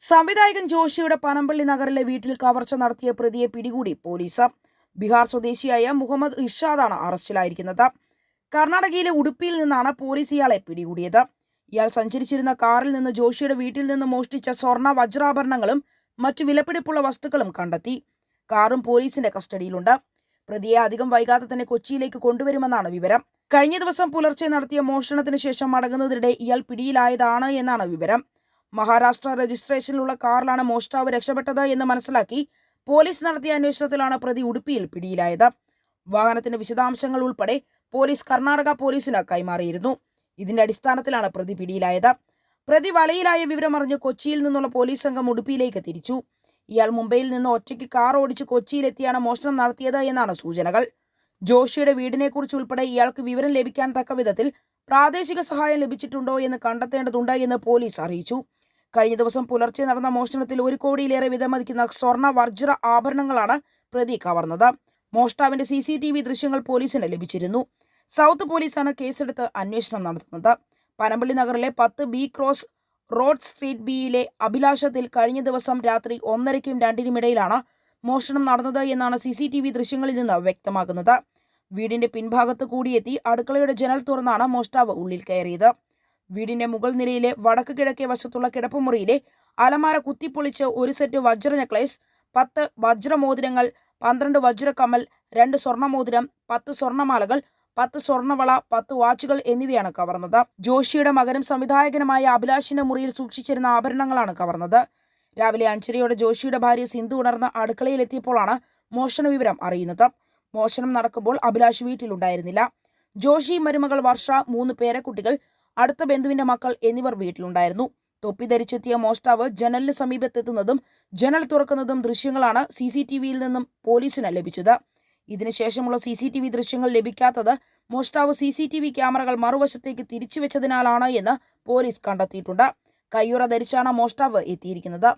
സംവിധായകൻ ജോഷിയുടെ പനമ്പള്ളി നഗറിലെ വീട്ടിൽ കവർച്ച നടത്തിയ പ്രതിയെ പിടികൂടി പോലീസ്. ബീഹാർ സ്വദേശിയായ മുഹമ്മദ് ഇർഷാദാണ് അറസ്റ്റിലായിരിക്കുന്നത്. കർണാടകയിലെ ഉടുപ്പിയിൽ നിന്നാണ് പോലീസ് ഇയാളെ പിടികൂടിയത്. ഇയാൾ സഞ്ചരിച്ചിരുന്ന കാറിൽ നിന്ന് ജോഷിയുടെ വീട്ടിൽ നിന്ന് മോഷ്ടിച്ച സ്വർണ വജ്രാഭരണങ്ങളും മറ്റു വിലപിടിപ്പുള്ള വസ്തുക്കളും കണ്ടെത്തി. കാറും പോലീസിന്റെ കസ്റ്റഡിയിലുണ്ട്. പ്രതിയെ അധികം വൈകാതെ തന്നെ കൊച്ചിയിലേക്ക് കൊണ്ടുവരുമെന്നാണ് വിവരം. കഴിഞ്ഞ ദിവസം പുലർച്ചെ നടത്തിയ മോഷണത്തിന് ശേഷം മടങ്ങുന്നതിനിടെ ഇയാൾ പിടിയിലായതാണ് എന്നാണ് വിവരം. മഹാരാഷ്ട്ര രജിസ്ട്രേഷനിലുള്ള കാറിലാണ് മോഷ്ടാവ് രക്ഷപ്പെട്ടത് എന്ന് മനസ്സിലാക്കി പോലീസ് നടത്തിയ അന്വേഷണത്തിലാണ് പ്രതി ഉടുപ്പിയിൽ പിടിയിലായത്. വാഹനത്തിന്റെ വിശദാംശങ്ങൾ ഉൾപ്പെടെ പോലീസ് കർണാടക പോലീസിന് കൈമാറിയിരുന്നു. ഇതിന്റെ അടിസ്ഥാനത്തിലാണ് പ്രതി പിടിയിലായത്. പ്രതി വലയിലായ വിവരമറിഞ്ഞ് കൊച്ചിയിൽ നിന്നുള്ള പോലീസ് സംഘം ഉടുപ്പിയിലേക്ക് തിരിച്ചു. ഇയാൾ മുംബൈയിൽ നിന്ന് ഒറ്റയ്ക്ക് കാർ ഓടിച്ച് കൊച്ചിയിലെത്തിയാണ് മോഷണം നടത്തിയത് എന്നാണ് സൂചനകൾ. ജോഷിയുടെ വീടിനെക്കുറിച്ച് ഉൾപ്പെടെ ഇയാൾക്ക് വിവരം ലഭിക്കാൻ തക്ക വിധത്തിൽ പ്രാദേശിക സഹായം ലഭിച്ചിട്ടുണ്ടോ എന്ന് കണ്ടെത്തേണ്ടതുണ്ട് എന്ന് പോലീസ് അറിയിച്ചു. കഴിഞ്ഞ ദിവസം പുലർച്ചെ നടന്ന മോഷണത്തിൽ ഒരു കോടിയിലേറെ വിലമതിക്കുന്ന സ്വർണ വജ്ര ആഭരണങ്ങളാണ് പ്രതി കവർന്നത്. മോഷ്ടാവിന്റെ സി സി ടി വി ദൃശ്യങ്ങൾ പോലീസിന് ലഭിച്ചിരുന്നു. സൗത്ത് പോലീസാണ് കേസെടുത്ത് അന്വേഷണം നടത്തുന്നത്. പനമ്പള്ളി നഗറിലെ പത്ത് ബി ക്രോസ് റോഡ് സ്ട്രീറ്റ് ബിയിലെ അഭിലാഷത്തിൽ കഴിഞ്ഞ ദിവസം രാത്രി ഒന്നരയ്ക്കും രണ്ടിനും ഇടയിലാണ് മോഷണം നടന്നത് എന്നാണ് സി സി ടി വി ദൃശ്യങ്ങളിൽ നിന്ന് വ്യക്തമാക്കുന്നത്. വീടിന്റെ പിൻഭാഗത്ത് കൂടിയെത്തി അടുക്കളയുടെ ജനൽ തുറന്നാണ് മോഷ്ടാവ് ഉള്ളിൽ കയറിയത്. വീടിന്റെ മുകൾ നിലയിലെ വടക്ക് കിഴക്കേ വശത്തുള്ള കിടപ്പുമുറിയിലെ അലമാര കുത്തിപ്പൊളിച്ച് ഒരു സെറ്റ് വജ്ര നെക്ലേസ് പത്ത് വജ്രമോതിരങ്ങൾ പന്ത്രണ്ട് വജ്രക്കമ്മൽ രണ്ട് സ്വർണമോതിരം പത്ത് സ്വർണമാലകൾ പത്ത് സ്വർണവള പത്ത് വാച്ചുകൾ എന്നിവയാണ് കവർന്നത്. ജോഷിയുടെ മകനും സംവിധായകനുമായ അഭിലാഷിന്റെ മുറിയിൽ സൂക്ഷിച്ചിരുന്ന ആഭരണങ്ങളാണ് കവർന്നത്. രാവിലെ അഞ്ചരയോടെ ജോഷിയുടെ ഭാര്യ സിന്ധു ഉണർന്ന് അടുക്കളയിലെത്തിയപ്പോഴാണ് മോഷണ വിവരം അറിയുന്നത്. മോഷണം നടക്കുമ്പോൾ അഭിലാഷ് വീട്ടിലുണ്ടായിരുന്നില്ല. ജോഷി മരുമകൾ വർഷ മൂന്ന് പേരക്കുട്ടികൾ അടുത്ത ബന്ധുവിന്റെ മക്കൾ എന്നിവർ വീട്ടിലുണ്ടായിരുന്നു. തൊപ്പി ധരിച്ചെത്തിയ മോഷ്ടാവ് ജനലിന് സമീപത്തെത്തുന്നതും ജനൽ തുറക്കുന്നതും ദൃശ്യങ്ങളാണ് സി സി ടി വിയിൽ നിന്നും പോലീസിന് ലഭിച്ചത്. ഇതിനുശേഷമുള്ള സി സി ടി വി ദൃശ്യങ്ങൾ ലഭിക്കാത്തത് മോഷ്ടാവ് സി സി ടി വി ക്യാമറകൾ മറുവശത്തേക്ക് തിരിച്ചുവെച്ചതിനാലാണ് എന്ന് പോലീസ് കണ്ടെത്തിയിട്ടുണ്ട്. കയ്യുറ ധരിച്ചാണ് മോഷ്ടാവ് എത്തിയിരിക്കുന്നത്.